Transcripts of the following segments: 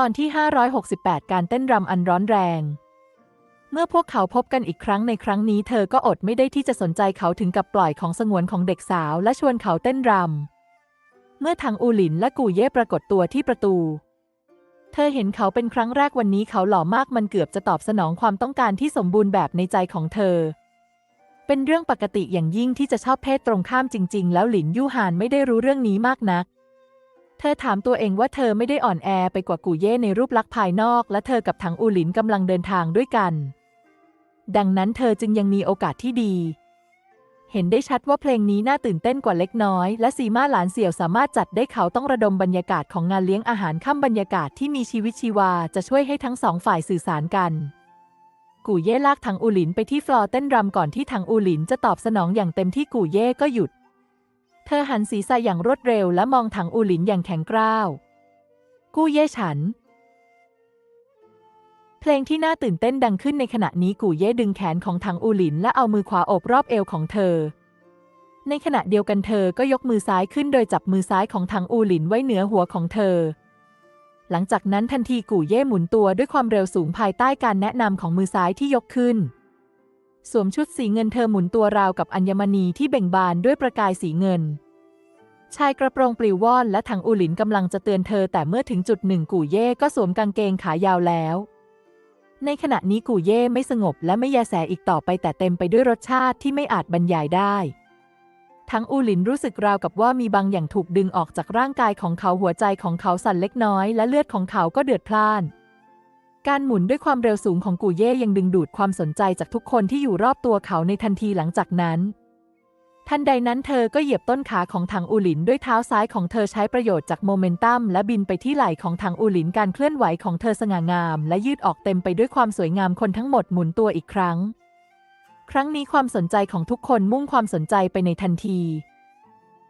ตอนที่ 568 การเต้นรำอันร้อนแรง เมื่อพวกเขาพบกันอีกครั้งในครั้งนี้เธอก็อดไม่ได้ที่จะสนใจเขาถึงกับปล่อยของสงวนของเด็กสาวและชวนเขาเต้นรำ เมื่อทางอูหลินและกูเย่ปรากฏตัวที่ประตู เธอเห็นเขาเป็นครั้งแรกวันนี้เขาหล่อมากมันเกือบจะตอบสนองความต้องการที่สมบูรณ์แบบในใจของเธอ เป็นเรื่องปกติอย่างยิ่งที่จะชอบเพศตรงข้ามจริง ๆ แล้วหลินยู่หานไม่ได้รู้เรื่องนี้มากนัก เธอถามตัวเองว่าเธอไม่ได้อ่อนแอไปกว่ากูเย่ในรูปลักษณ์ภายนอก และเธอกับถังอูหลินกำลังเดินทางด้วยกัน ดังนั้นเธอจึงยังมีโอกาสที่ดี เห็นได้ชัดว่าเพลงนี้น่าตื่นเต้นกว่าเล็กน้อย และซีมาหลานเสี่ยวสามารถจัดได้เขาต้องระดมบรรยากาศของงานเลี้ยงอาหารค่ำบรรยากาศที่มีชีวิตชีวาจะช่วยให้ทั้งสองฝ่ายสื่อสารกันกูเย่ลากถังอูหลินไปที่ฟลอร์เต้นรำก่อนที่ถังอูหลินจะตอบสนองอย่างเต็มที่กูเย่ก็หยุด เธอหันศีรษะอย่างรวดเร็วและมองถังอูหลินอย่างแข็งกร้าว กู้เย่ฉัน เพลงที่น่าตื่นเต้นดังขึ้นในขณะนี้กูเย่ดึงแขนของถังอูหลินและเอามือขวาโอบรอบเอวของเธอ ในขณะเดียวกันเธอก็ยกมือซ้ายขึ้นโดยจับมือซ้ายของถังอูหลินไว้เหนือหัวของเธอ หลังจากนั้นทันทีกู่เย่หมุนตัวด้วยความเร็วสูงภายใต้การแนะนำของมือซ้ายที่ยกขึ้น สวมชุดสีเงินเธอหมุนตัวราวกับอัญมณีที่เบ่งบานด้วยประกายสีเงิน ชายกระโปรงปลิวว่อนและถังอูหลินกำลังจะเตือนเธอแต่เมื่อถึงจุดหนึ่งกู่เย่ก็สวมกางเกงขายาวแล้ว ในขณะนี้กู่เย่ไม่สงบและไม่แยแสอีกต่อไปแต่เต็มไปด้วยรสชาติที่ไม่อาจบรรยายได้ทั้งอูหลินรู้สึกราวกับว่ามีบางอย่างถูกดึงออกจากร่างกายของเขาหัวใจของเขาสั่นเล็กน้อยและเลือดของเขาก็เดือดพล่าน การหมุนด้วยความเร็วสูงของกูเย่ยังดึงดูดความสนใจจากทุกคนที่อยู่รอบตัวเขาในทันทีหลังจากนั้น ทันใดนั้นเธอก็เหยียบต้นขาของถังอูหลินด้วยเท้าซ้ายของเธอใช้ประโยชน์จากโมเมนตัมและบินไปที่ไหล่ของถังอูหลินการเคลื่อนไหวของเธอสง่างาม และยืดออกเต็มไปด้วยความสวยงามคนทั้งหมดหมุนตัวอีกครั้ง ครั้งนี้ความสนใจของทุกคนมุ่งความสนใจไปในทันที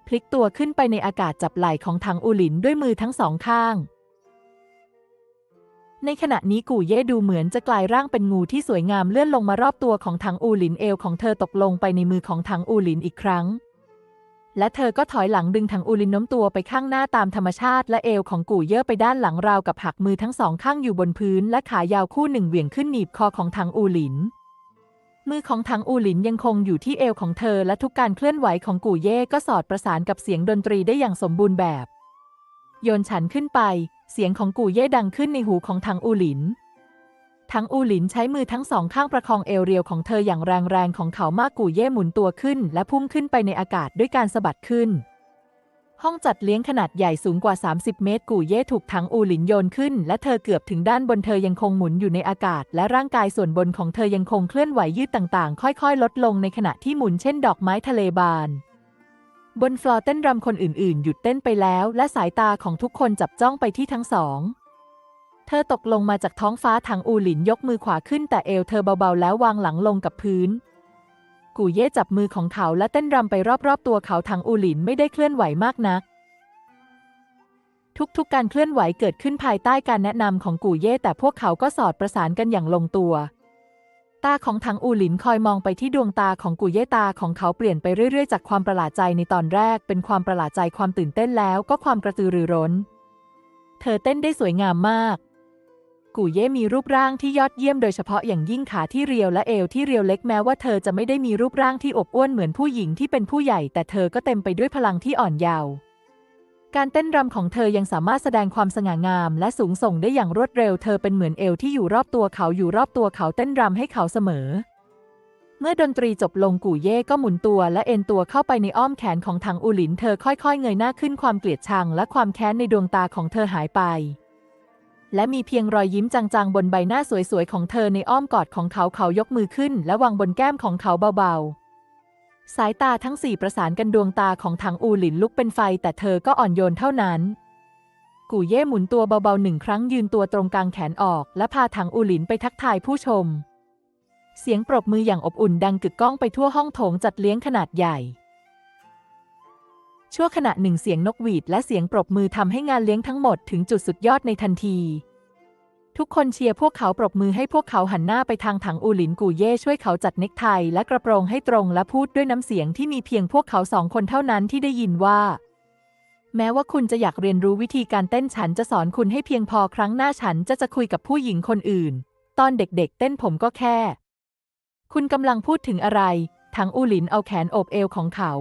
พลิกตัวขึ้นไปในอากาศจับไหล่ของถังอูหลินด้วยมือทั้งสองข้าง ในขณะนี้กู่เย่ดูเหมือนจะกลายร่างเป็นงูที่สวยงามเลื่อนลงมารอบตัวของถังอูหลินเอวของเธอตกลงไปในมือของถังอูหลินอีกครั้ง และเธอก็ถอยหลังดึงถังอูหลินโน้มตัวไปข้างหน้าตามธรรมชาติ และเอวของกู่เย่ไปด้านหลังราวกับหักมือทั้งสองข้างอยู่บนพื้น และขายาวคู่หนึ่งเหวี่ยงขึ้นหนีบคอของถังอูหลินมือของถังอูหลินยังคงอยู่ที่เอวของเธอและทุกการเคลื่อนไหวของกู่เย่ก็สอดประสานกับเสียงดนตรีได้อย่างสมบูรณ์แบบ โยนฉันขึ้นไป เสียงของกู่เย่ดังขึ้นในหูของถังอูหลิน ถังอูหลินใช้มือทั้งสองข้างประคองเอวเรียวของเธออย่างแรงๆของเขามากกู่เย่หมุนตัวขึ้น และพุ่งขึ้นไปในอากาศด้วยการสะบัดขึ้น ห้องจัดเลี้ยงขนาดใหญ่สูงกว่า 30 เมตร กู่เย่ถูกถังอูหลินโยนขึ้น และเธอเกือบถึงด้านบนเธอยังคงหมุนอยู่ในอากาศ และร่างกายส่วนบนของเธอยังคงเคลื่อนไหวยืดต่างๆ ค่อย ๆ ลดลงในขณะที่หมุนเช่นดอกไม้ทะเลบาน บนฟลอร์เต้นรำคนอื่นๆ หยุดเต้นไปแล้ว และสายตาของทุกคนจับจ้องไปที่ทั้งสอง เธอตกลงมาจากท้องฟ้าถังอูหลินยกมือขวาขึ้นแต่เอวเธอเบาๆ แล้ววางหลังลงกับพื้น กูเย่จับมือของเขาและเต้นรำไปรอบๆ ตัวเขาถังอูหลินไม่ได้เคลื่อนไหวมากนัก ทุกๆการเคลื่อนไหวเกิดขึ้นภายใต้การแนะนำของกูเย่แต่พวกเขาก็สอดประสานกันอย่างลงตัว ตาของถังอูหลินคอยมองไปที่ดวงตาของกูเย่ตาของเขาเปลี่ยนไปเรื่อยๆ จากความประหลาดใจในตอนแรก เป็นความประหลาดใจความตื่นเต้นแล้วก็ความกระตือรือร้น เธอเต้นได้สวยงามมาก กูเย่มีรูปร่างที่ยอดเยี่ยมโดยเฉพาะอย่างยิ่งขาที่เรียวและเอวที่เรียวเล็กแม้ว่าเธอจะไม่ได้มีรูปร่างที่อบอ้วนเหมือนผู้หญิงที่เป็นผู้ใหญ่ แต่เธอก็เต็มไปด้วยพลังที่อ่อนเยาว์ การเต้นรำของเธอยังสามารถแสดงความสง่างาม และสูงส่งได้อย่างรวดเร็ว เธอเป็นเหมือนเอวที่อยู่รอบตัวเขาอยู่รอบตัวเขาเต้นรำให้เขาเสมอ เมื่อดนตรีจบลงกู่เย่ก็หมุนตัวและเอ็นตัวเข้าไปในอ้อมแขนของทางอูหลิน เธอค่อยๆ เงยหน้าขึ้นความเกลียดชัง และความแค้นในดวงตาของเธอหายไป และมีเพียงรอยยิ้มจางๆ บนใบหน้าสวยๆของเธอในอ้อมกอดของเขาเขายกมือขึ้น และวางบนแก้มของเขาเบาๆ สายตาทั้งสี่ประสานกันดวงตาของถังอูหลินลุกเป็นไฟ แต่เธอก็อ่อนโยนเท่านั้น กูเย่หมุนตัวเบาๆหนึ่งครั้งยืนตัวตรงกลางแขนออก และพาถังอูหลินไปทักทายผู้ชม เสียงปรบมืออย่างอบอุ่นดังกึกก้องไปทั่วห้องโถงจัดเลี้ยงขนาดใหญ่ ชั่วขณะหนึ่งเสียงนกหวีดและเสียงปรบมือทำให้งานเลี้ยงทั้งหมดถึงจุดสุดยอดในทันที ทุกคนเชียร์พวกเขาปรบมือให้พวกเขาหันหน้าไปทางถังอูหลินกูเย่ช่วยเขาจัดเน็กไทและกระโปรงให้ตรงและพูดด้วยน้ำเสียงที่มีเพียงพวกเขาสองคนเท่านั้นที่ได้ยินว่า แม้ว่าคุณจะอยากเรียนรู้วิธีการเต้นฉันจะสอนคุณให้เพียงพอครั้งหน้าฉันจะจะคุยกับผู้หญิงคนอื่น ตอนเด็กๆ เต้นผมก็แค่ คุณกำลังพูดถึงอะไรทั้งอูหลินเอาแขนโอบเอวของเขา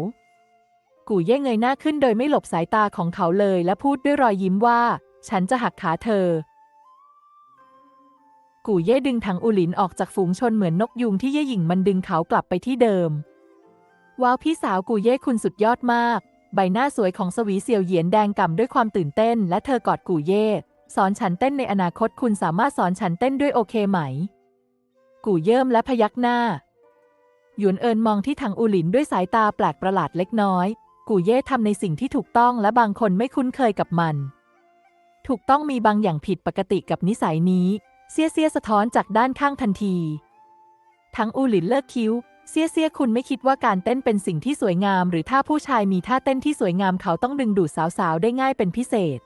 กูเย่เงยหน้าขึ้นโดยไม่หลบสายตาของเขาเลย และพูดด้วยรอยยิ้มว่า ฉันจะหักขาเธอ กูเย่ดึงถังอูหลินออกจากฝูงชนเหมือนนกยุงที่เย่หยิ่งมันดึงเขากลับไปที่เดิม ว้าวพี่สาวกูเย่คุณสุดยอดมาก ใบหน้าสวยของสวีเซียวเหยียนแดงก่ำด้วยความตื่นเต้น และเธอกอดกูเย่สอนฉันเต้นในอนาคตคุณสามารถสอนฉันเต้นด้วยโอเคไหม กูเยิ่มและพยักหน้า หยวนเอินมองที่ทางอูหลินด้วยสายตาแปลกประหลาดเล็กน้อย กูเย่ทำในสิ่งที่ถูกต้องและบางคนไม่คุ้นเคยกับมัน ถูกต้องมีบางอย่างผิดปกติกับนิสัยนี้ เสียเสียสะท้อนจากด้านข้างทันที ทั้งอูหลินเลิกคิ้ว เสียเสียคุณไม่คิดว่าการเต้นเป็นสิ่งที่สวยงาม หรือถ้าผู้ชายมีท่าเต้นที่สวยงามเขาต้องดึงดูดสาวๆ ได้ง่ายเป็นพิเศษ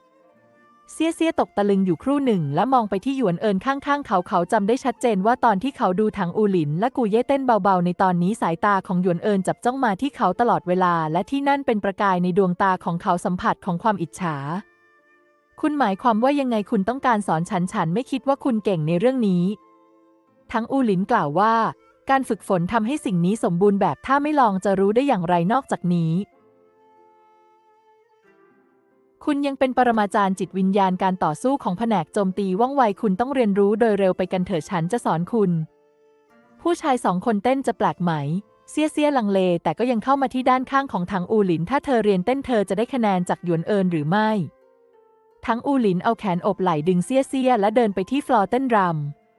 เสียเสียตกตะลึงอยู่ครู่หนึ่ง และมองไปที่หยวนเอินข้างๆ เขาเขาจำได้ชัดเจนว่าตอนที่เขาดูถังอูหลิน และกูเย่เต้นเบาๆ ในตอนนี้สายตาของหยวนเอินจับจ้องมาที่เขาตลอดเวลา และที่นั่นเป็นประกายในดวงตาของเขาสัมผัสของความอิจฉา คุณหมายความว่ายังไงคุณต้องการสอนฉันฉันไม่คิดว่าคุณเก่งในเรื่องนี้ ทั้งอูหลินกล่าวว่า การฝึกฝนทำให้สิ่งนี้สมบูรณ์แบบถ้าไม่ลองจะรู้ได้อย่างไรนอกจากนี้ คุณยังเป็นปรมาจารย์จิตวิญญาณการต่อสู้ของแผนกโจมตีว่องไวคุณต้องเรียนรู้โดยเร็วไปกันเถิดฉันจะสอนคุณ ผู้ชายสองคนเต้นจะแปลกไหมเสียเสียลังเลแต่ก็ยังเข้ามาที่ด้านข้างของทางอูหลิน ถ้าเธอเรียนเต้นเธอจะได้คะแนนจากหยวนเอินหรือไม่ ทั้งอูหลินเอาแขนอบไหล่ดึงเสียเสียและเดินไปที่ฟลอเต้นร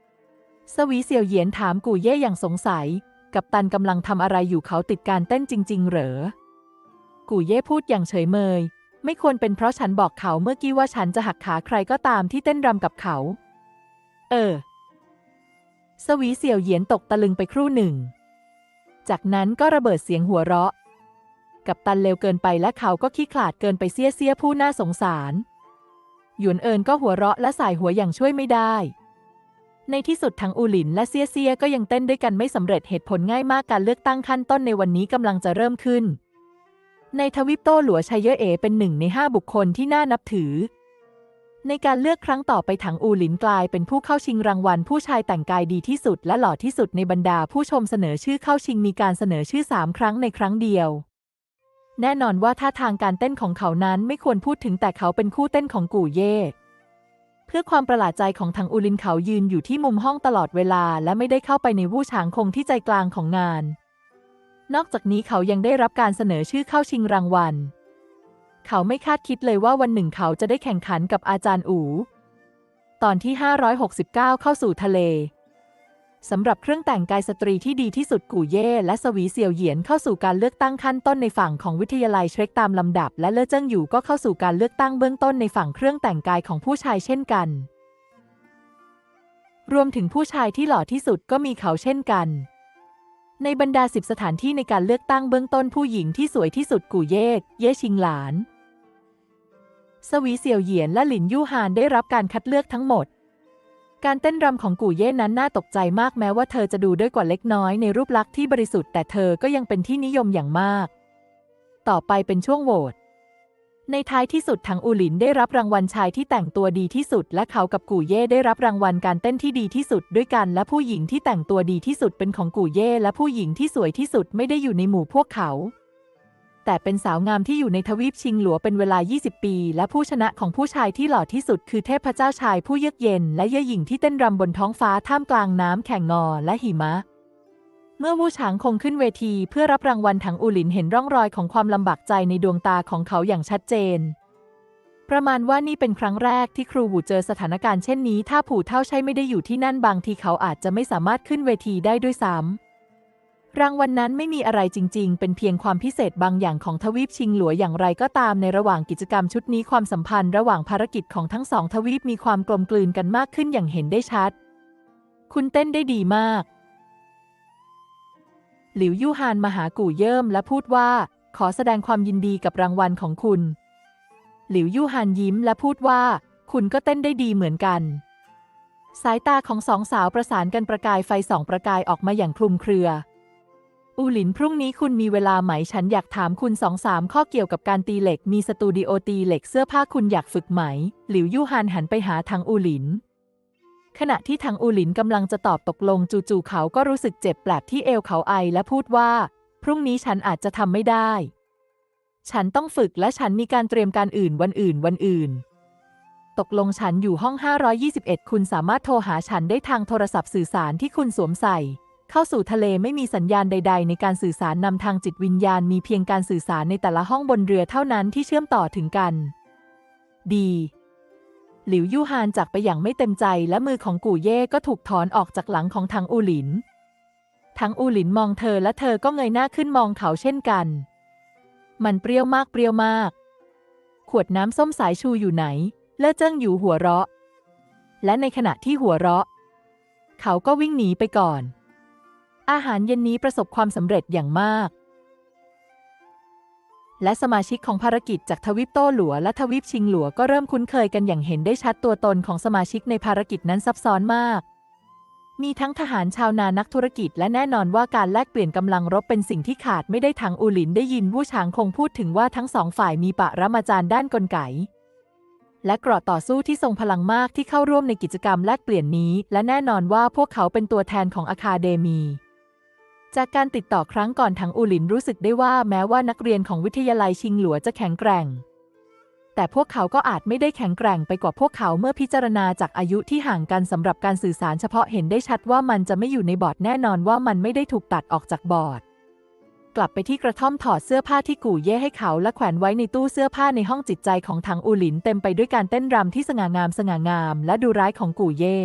ำสวีเซียวเหยียนถามกูเย่อย่างสงสัย กับตันกำลังทำอะไรอยู่เขาติดการเต้นจริง ๆ เหรอ กูเย่พูดอย่างเฉยเมย ไม่ควรเป็นเพราะฉันบอกเขาเมื่อกี้ว่าฉันจะหักขาใครก็ตามที่เต้นรำกับเขา เออ สวีเสี่ยวเหยียนตกตะลึงไปครู่หนึ่ง จากนั้นก็ระเบิดเสียงหัวเราะ กับตันเร็วเกินไปและเขาก็ขี้ขลาดเกินไปเสียเสียผู้น่าสงสาร หยวนเอินก็หัวเราะและสายหัวอย่างช่วยไม่ได้ ในที่สุดทั้งอูหลินและเซียเซียก็ยังเต้นด้วยกันไม่สำเร็จเหตุผลง่ายมากการเลือกตั้งขั้นต้นในวันนี้กำลังจะเริ่มขึ้น ในทวิปโต้หลัวชัยเยอเอเป็นหนึ่งในห้าบุคคลที่น่านับถือ ในการเลือกครั้งต่อไปถังอูหลินกลายเป็นผู้เข้าชิงรางวัล ผู้ชายแต่งกายดีที่สุดและหล่อที่สุดในบรรดาผู้ชมเสนอชื่อเข้าชิงมีการเสนอชื่อสามครั้งในครั้งเดียว แน่นอนว่าท่าทางการเต้นของเขานั้นไม่ควรพูดถึงแต่เขาเป็นคู่เต้นของกู่เย่เพื่อความประหลาดใจของทางอูลินเขายืนอยู่ที่มุมห้องตลอดเวลา และไม่ได้เข้าไปในวู่ฉางคงที่ใจกลางของงาน นอกจากนี้เขายังได้รับการเสนอชื่อเข้าชิงรางวัล เขาไม่คาดคิดเลยว่าวันหนึ่งเขาจะได้แข่งขันกับอาจารย์อู ตอนที่ 569 เข้าสู่ทะเล สำหรับเครื่องแต่งกายสตรีที่ดีที่สุดกูเย่และสวีเซียวเหยียนเข้าสู่การเลือกตั้งขั้นต้นในฝั่งของวิทยาลัยเชรกตามลำดับ และเลอเจิ้งอยู่ก็เข้าสู่การเลือกตั้งเบื้องต้นในฝั่งเครื่องแต่งกายของผู้ชายเช่นกัน รวมถึงผู้ชายที่หล่อที่สุดก็มีเขาเช่นกัน ในบรรดาสิบสถานที่ในการเลือกตั้งเบื้องต้นผู้หญิงที่สวยที่สุดกูเย่เย่ชิงหลาน สวีเซียวเหยียนและหลินยู่ฮานได้รับการคัดเลือกทั้งหมด การเต้นรำของกู่เย่นั้นน่าตกใจมากแม้ว่าเธอจะดูด้วยกว่าเล็กน้อยในรูปลักษณ์ที่บริสุทธิ์แต่เธอก็ยังเป็นที่นิยมอย่างมาก ต่อไปเป็นช่วงโหวตในท้ายที่สุดทางอูหลินได้รับรางวัลชายที่แต่งตัวดีที่สุด และเขากับกู่เย่ได้รับรางวัลการเต้นที่ดีที่สุด ด้วยกันและผู้หญิงที่แต่งตัวดีที่สุดเป็นของกู่เย่และผู้หญิงที่สวยที่สุดไม่ได้อยู่ในหมู่พวกเขา แต่เป็นสาวงามที่อยู่ในทวีปชิงหลัวเป็นเวลา 20 ปี และผู้ชนะของผู้ชายที่หล่อที่สุดคือเทพเจ้าชายผู้เยือกเย็น และเย่หญิงที่เต้นรำบนท้องฟ้าท่ามกลางน้ำแข่งงอและหิมะ เมื่อวูฉางคงขึ้นเวทีเพื่อรับรางวัลถังอูหลินเห็นร่องรอยของความลำบากใจในดวงตาของเขาอย่างชัดเจน ประมาณว่านี่เป็นครั้งแรกที่ครูหูเจอสถานการณ์เช่นนี้ ถ้าผู่เท่าใช่ไม่ได้อยู่ที่นั่นบางทีเขาอาจจะไม่สามารถขึ้นเวทีได้ด้วยซ้ำ รางวัลนนั้นไม่มีอะไรจริง ๆ เป็นเพียงความพิเศษบางอย่างของทวีปชิงหลัวอย่างไรก็ตามในระหว่างกิจกรรมชุดนี้ความสัมพันธ์ระหว่างภารกิจของทั้งสองทวีปมีความกลมกลืนกันมากขึ้นอย่างเห็นได้ชัด คุณเต้นได้ดีมาก หลิวยู่ฮานมาหากู่เยิ่มและพูดว่า ขอแสดงความยินดีกับรางวัลของคุณ หลิวยู่ฮานยิ้มและพูดว่า คุณก็เต้นได้ดีเหมือนกัน สายตาของสองสาวประสานกันประกายไฟสองประกายออกมาอย่างคลุมเครือ อูหลินพรุ่งนี้คุณมีเวลาไหมฉันอยากถามคุณสองสามข้อเกี่ยวกับการตีเหล็กมีสตูดิโอตีเหล็กเสื้อผ้าคุณอยากฝึกไหม หลิวยู่ฮานหันไปหาทางอูหลิน ขณะที่ทางอูหลินกำลังจะตอบตกลงจู่ๆเขาก็รู้สึกเจ็บแปลบที่เอวเขาไอและพูดว่า พรุ่งนี้ฉันอาจจะทำไม่ได้ ฉันต้องฝึกและฉันมีการเตรียมการอื่นวันอื่นวันอื่นตกลงฉันอยู่ห้อง 521 คุณสามารถโทรหาฉันได้ทางโทรศัพท์สื่อสารที่คุณสวมใส่ เข้าสู่ทะเลไม่มีสัญญาณใด ๆ ในการสื่อสารนำทางจิตวิญญาณมีเพียงการสื่อสารในแต่ละห้องบนเรือเท่านั้นที่เชื่อมต่อถึงกัน ดี หลิวยู่ฮานจากไปอย่างไม่เต็มใจและมือของกู่เย่ก็ถูกถอนออกจากหลังของทางอูหลินทางอูหลินมองเธอและเธอก็เงยหน้าขึ้นมองเขาเช่นกัน มันเปรี้ยวมากเปรี้ยวมาก ขวดน้ำส้มสายชูอยู่ไหน เล่อเจิ้งอยู่หัวเราะ และในขณะที่หัวเราะ เขาก็วิ่งหนีไปก่อน อาหารเย็นนี้ประสบความสำเร็จอย่างมาก และสมาชิกของภารกิจจากทวีปโต้หลัวและทวีปชิงหลัวก็เริ่มคุ้นเคยกันอย่างเห็นได้ชัดตัวตนของสมาชิกในภารกิจนั้นซับซ้อนมาก มีทั้งทหารชาวนานักธุรกิจ และแน่นอนว่าการแลกเปลี่ยนกำลังรบเป็นสิ่งที่ขาดไม่ได้ทางอูหลินได้ยินวู่ฉางคงพูดถึงว่าทั้งสองฝ่ายมีปะรมาจารย์ด้านกลไกและเกราะต่อสู้ที่ทรงพลังมากที่เข้าร่วมในกิจกรรมแลกเปลี่ยนนี้ และแน่นอนว่าพวกเขาเป็นตัวแทนของอาคาเดมี จากการติดต่อครั้งก่อนทางอูหลินรู้สึกได้ว่าแม้ว่านักเรียนของวิทยาลัยชิงหลัวจะแข็งแกร่ง แต่พวกเขาก็อาจไม่ได้แข็งแกร่งไปกว่าพวกเขาเมื่อพิจารณาจากอายุที่ห่างกันสำหรับการสื่อสารเฉพาะเห็นได้ชัดว่ามันจะไม่อยู่ในบอร์ดแน่นอนว่ามันไม่ได้ถูกตัดออกจากบอร์ดกลับไปที่กระท่อมถอดเสื้อผ้าที่กู่เย่ให้เขาและแขวนไว้ในตู้เสื้อผ้าในห้องจิตใจของทางอูหลินเต็มไปด้วยการเต้นรำที่สง่างามสง่างาม และดูร้ายของกู่เย่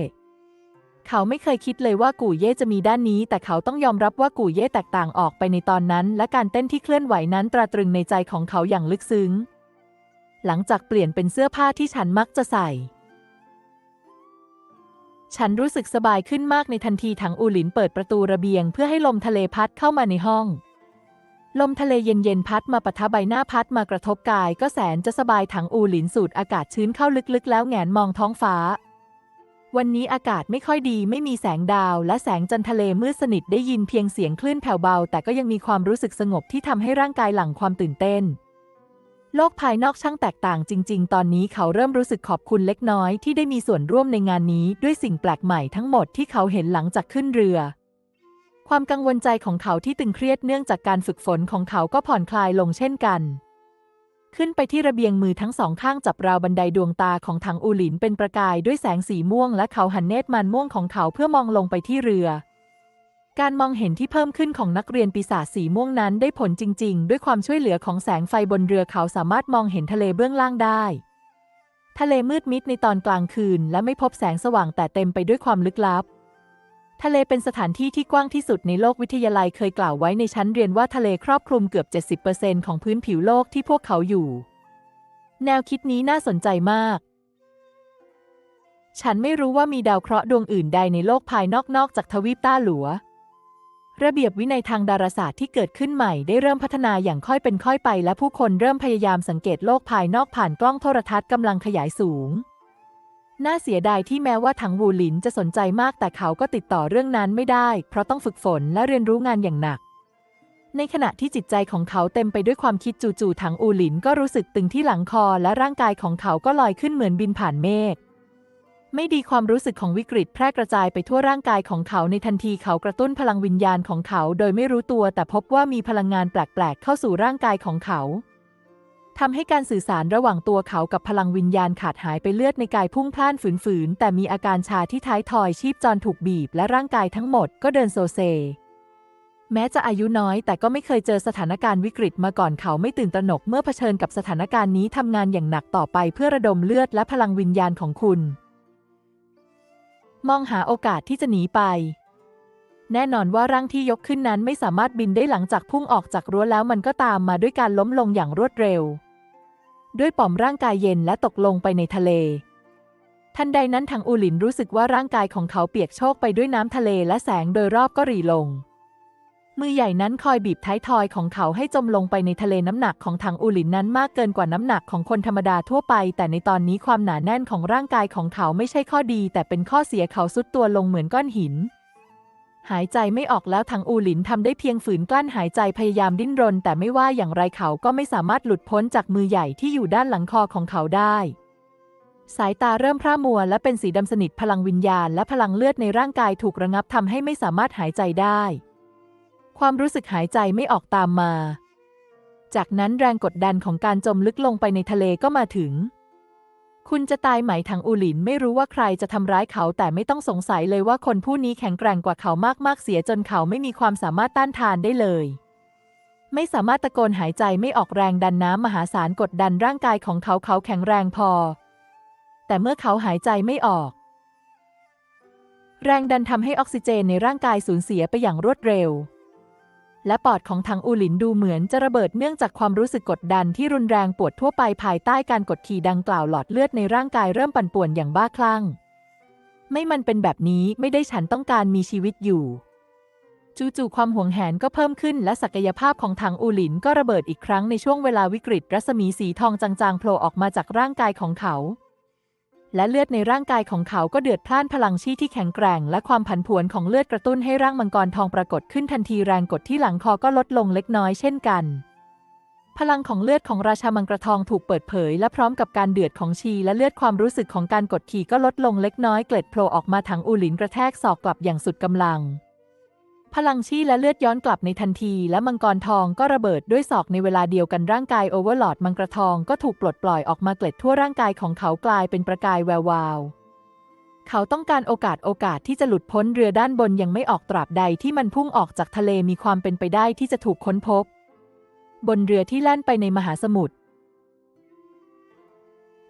เขาไม่เคยคิดเลยว่ากู่เย่จะมีด้านนี้ แต่เขาต้องยอมรับว่ากู่เย่แตกต่างออกไปในตอนนั้น และการเต้นที่เคลื่อนไหวนั้นตราตรึงในใจของเขาอย่างลึกซึ้ง หลังจากเปลี่ยนเป็นเสื้อผ้าที่ฉันมักจะใส่ ฉันรู้สึกสบายขึ้นมากในทันทีถังอูหลินเปิดประตูระเบียง เพื่อให้ลมทะเลพัดเข้ามาในห้อง ลมทะเลเย็นๆพัดมาปะทะใบหน้าพัดมากระทบกาย ก็แสนจะสบายถังอูหลินสูดอากาศชื้นเข้าลึกๆ แล้วแงนมองท้องฟ้า วันนี้อากาศไม่ค่อยดีไม่มีแสงดาวและแสงจันทร์ทะเลมืดสนิทได้ยินเพียงเสียงคลื่นแผ่วเบา แต่ก็ยังมีความรู้สึกสงบที่ทำให้ร่างกายหลั่งความตื่นเต้น โลกภายนอกช่างแตกต่างจริง ๆ ตอนนี้เขาเริ่มรู้สึกขอบคุณเล็กน้อยที่ได้มีส่วนร่วมในงานนี้ด้วยสิ่งแปลกใหม่ทั้งหมดที่เขาเห็นหลังจากขึ้นเรือ ความกังวลใจของเขาที่ตึงเครียดเนื่องจากการฝึกฝนของเขาก็ผ่อนคลายลงเช่นกัน ขึ้นไปที่ระเบียงมือทั้งสองข้างจับราวบันไดดวงตาของทางอูหลินเป็นประกายด้วยแสงสีม่วงและเขาหันเนตรมันม่วงของเขาเพื่อมองลงไปที่เรือ การมองเห็นที่เพิ่มขึ้นของนักเรียนปีศาจสีม่วงนั้นได้ผลจริง ๆ ด้วยความช่วยเหลือของแสงไฟบนเรือเขาสามารถมองเห็นทะเลเบื้องล่างได้ ทะเลมืดมิดในตอนกลางคืน และไม่พบแสงสว่างแต่เต็มไปด้วยความลึกลับ ทะเลเป็นสถานที่ที่กว้างที่สุดในโลกวิทยาลัยเคยกล่าวไว้ในชั้นเรียนว่าทะเลครอบคลุมเกือบ 70%ของพื้นผิวโลกที่พวกเขาอยู่ แนวคิดนี้น่าสนใจมาก ฉันไม่รู้ว่ามีดาวเคราะห์ดวงอื่นใดในโลกภายนอกนอกจากทวีปต้าหลัว ระเบียบวินัยทางดาราศาสตร์ที่เกิดขึ้นใหม่ได้เริ่มพัฒนาอย่างค่อยเป็นค่อยไป และผู้คนเริ่มพยายามสังเกตโลกภายนอกผ่านกล้องโทรทัศน์กำลังขยายสูง น่าเสียดายที่แม้ว่าถังวูหลินจะสนใจมากแต่เขาก็ติดต่อเรื่องนั้นไม่ได้ เพราะต้องฝึกฝนและเรียนรู้งานอย่างหนัก ในขณะที่จิตใจของเขาเต็มไปด้วยความคิดจู่ๆถังอูหลินก็รู้สึกตึงที่หลังคอและร่างกายของเขาก็ลอยขึ้นเหมือนบินผ่านเมฆไม่ดีความรู้สึกของวิกฤตแพร่กระจายไปทั่วร่างกายของเขาในทันทีเขากระตุ้นพลังวิญญาณของเขาโดยไม่รู้ตัวแต่พบว่ามีพลังงานแปลกๆ เข้าสู่ร่างกายของเขา ทำให้การสื่อสารระหว่างตัวเขากับพลังวิญญาณขาดหายไปเลือดในกายพุ่งพล่านฝืนๆ แต่มีอาการชาที่ท้ายทอยชีพจรถูกบีบ และร่างกายทั้งหมดก็เดินโซเซ แม้จะอายุน้อยแต่ก็ไม่เคยเจอสถานการณ์วิกฤตมาก่อนเขาไม่ตื่นตระหนกเมื่อเผชิญกับสถานการณ์นี้ทำงานอย่างหนักต่อไปเพื่อระดมเลือดและพลังวิญญาณของคุณ มองหาโอกาสที่จะหนีไป แน่นอนว่าร่างที่ยกขึ้นนั้นไม่สามารถบินได้หลังจากพุ่งออกจากรั้วแล้วมันก็ตามมาด้วยการล้มลงอย่างรวดเร็ว ด้วยป่อมร่างกายเย็นและตกลงไปในทะเล ทันใดนั้นทางอูหลินรู้สึกว่าร่างกายของเขาเปียกโชกไปด้วยน้ำทะเลและแสงโดยรอบก็รีลง มือใหญ่นั้นคอยบีบท้ายทอยของเขาให้จมลงไปในทะเลน้ำหนักของทางอูหลินนั้นมากเกินกว่าน้ำหนักของคนธรรมดาทั่วไป แต่ในตอนนี้ความหนาแน่นของร่างกายของเขาไม่ใช่ข้อดี แต่เป็นข้อเสียเขาซุดตัวลงเหมือนก้อนหิน หายใจไม่ออกแล้วทางอูหลินทำได้เพียงฝืนกลั้นหายใจพยายามดิ้นรน แต่ไม่ว่าอย่างไรเขาก็ไม่สามารถหลุดพ้นจากมือใหญ่ที่อยู่ด้านหลังคอของเขาได้ สายตาเริ่มพร่ามัวและเป็นสีดำสนิทพลังวิญญาณและพลังเลือดในร่างกายถูกระงับทำให้ไม่สามารถหายใจได้ ความรู้สึกหายใจไม่ออกตามมา จากนั้นแรงกดดันของการจมลึกลงไปในทะเลก็มาถึง คุณจะตายไหมทางอูหลินไม่รู้ว่าใครจะทำร้ายเขาแต่ไม่ต้องสงสัยเลยว่าคนผู้นี้แข็งแกร่งกว่าเขามากๆเสียจนเขาไม่มีความสามารถต้านทานได้เลย ไม่สามารถตะโกนหายใจไม่ออกแรงดันน้ำมหาศาลกดดันร่างกายของเขาเขาแข็งแรงพอ แต่เมื่อเขาหายใจไม่ออก แรงดันทำให้ออกซิเจนในร่างกายสูญเสียไปอย่างรวดเร็ว และปอดของทางอูหลินดูเหมือนจะระเบิดเนื่องจากความรู้สึกกดดันที่รุนแรงปวดทั่วไปภายใต้การกดขี่ดังกล่าวหลอดเลือดในร่างกายเริ่มปั่นป่วนอย่างบ้าคลั่ง ไม่มันเป็นแบบนี้ไม่ได้ฉันต้องการมีชีวิตอยู่ จู่ๆความหวงแหนก็เพิ่มขึ้นและศักยภาพของทางอูหลินก็ระเบิดอีกครั้งในช่วงเวลาวิกฤตรัศมีสีทองจางๆโผล่ออกมาจากร่างกายของเขา และเลือดในร่างกายของเขาก็เดือดพล่านพลังชีที่แข็งแกร่ง และความผันผวนของเลือดกระตุ้นให้ร่างมังกรทองปรากฏขึ้นทันทีแรงกดที่หลังคอก็ลดลงเล็กน้อยเช่นกัน พลังของเลือดของราชามังกรทองถูกเปิดเผย และพร้อมกับการเดือดของชีและเลือดความรู้สึกของการกดขี่ก็ลดลงเล็กน้อยเกล็ดโผล่ออกมาถังอูหลินกระแทกศอกกลับอย่างสุดกำลัง พลังชีและเลือดย้อนกลับในทันที และมังกรทองก็ระเบิดด้วยศอกในเวลาเดียวกันร่างกายโอเวอร์ลอดมังกรทองก็ถูกปลดปล่อยออกมาเกล็ดทั่วร่างกายของเขากลายเป็นประกายแวววาวเขาต้องการโอกาสโอกาสที่จะหลุดพ้นเรือด้านบนยังไม่ออกตราบใดที่มันพุ่งออกจากทะเลมีความเป็นไปได้ที่จะถูกค้นพบ บนเรือที่แล่นไปในมหาสมุทร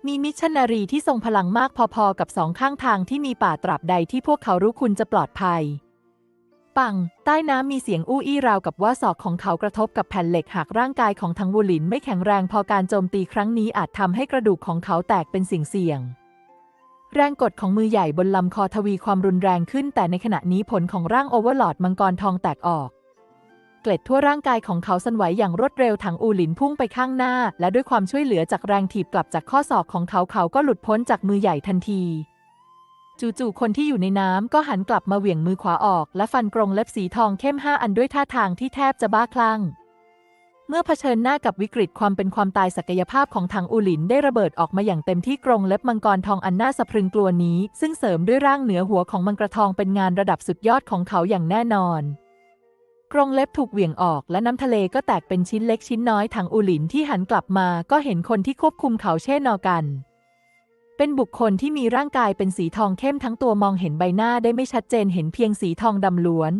มีมิชชันนารีที่ทรงพลังมากพอๆกับสองข้างทางที่มีป่าตราบใดที่พวกเขารู้คุณจะปลอดภัย ปัง ใต้น้ำมีเสียงอู้อี้ราวกับว่าศอกของเขากระทบกับแผ่นเหล็กหากร่างกายของทังวูหลินไม่แข็งแรงพอการโจมตีครั้งนี้อาจทำให้กระดูกของเขาแตกเป็นสิ่งเสี่ยง แรงกดของมือใหญ่บนลำคอทวีความรุนแรงขึ้น แต่ในขณะนี้ผลของร่างโอเวอร์ลอดมังกรทองแตกออก เกล็ดทั่วร่างกายของเขาสั่นไหวอย่างรวดเร็วถังอูหลินพุ่งไปข้างหน้า และด้วยความช่วยเหลือจากแรงถีบกลับจากข้อศอกของเขาเขาก็หลุดพ้นจากมือใหญ่ทันที จู่ๆคนที่อยู่ในน้ำก็หันกลับมาเหวี่ยงมือขวาออก และฟันกรงเล็บสีทองเข้มห้าอันด้วยท่าทางที่แทบจะบ้าคลั่ง เมื่อเผชิญหน้ากับวิกฤตความเป็นความตายศักยภาพของทางอูหลินได้ระเบิดออกมาอย่างเต็มที่กรงเล็บมังกรทองอันน่าสะพรึงกลัวนี้ ซึ่งเสริมด้วยร่างเหนือหัวของมังกรทองเป็นงานระดับสุดยอดของเขาอย่างแน่นอนกรงเล็บถูกเหวี่ยงออกและน้ำทะเลก็แตกเป็นชิ้นเล็กชิ้นน้อยทางอูหลินที่หันกลับมาก็เห็นคนที่ควบคุมเขาเช่นอกัน เป็นบุคคลที่มีร่างกายเป็นสีทองเข้มทั้งตัวมองเห็นใบหน้าได้ไม่ชัดเจนเห็นเพียงสีทองดำล้วน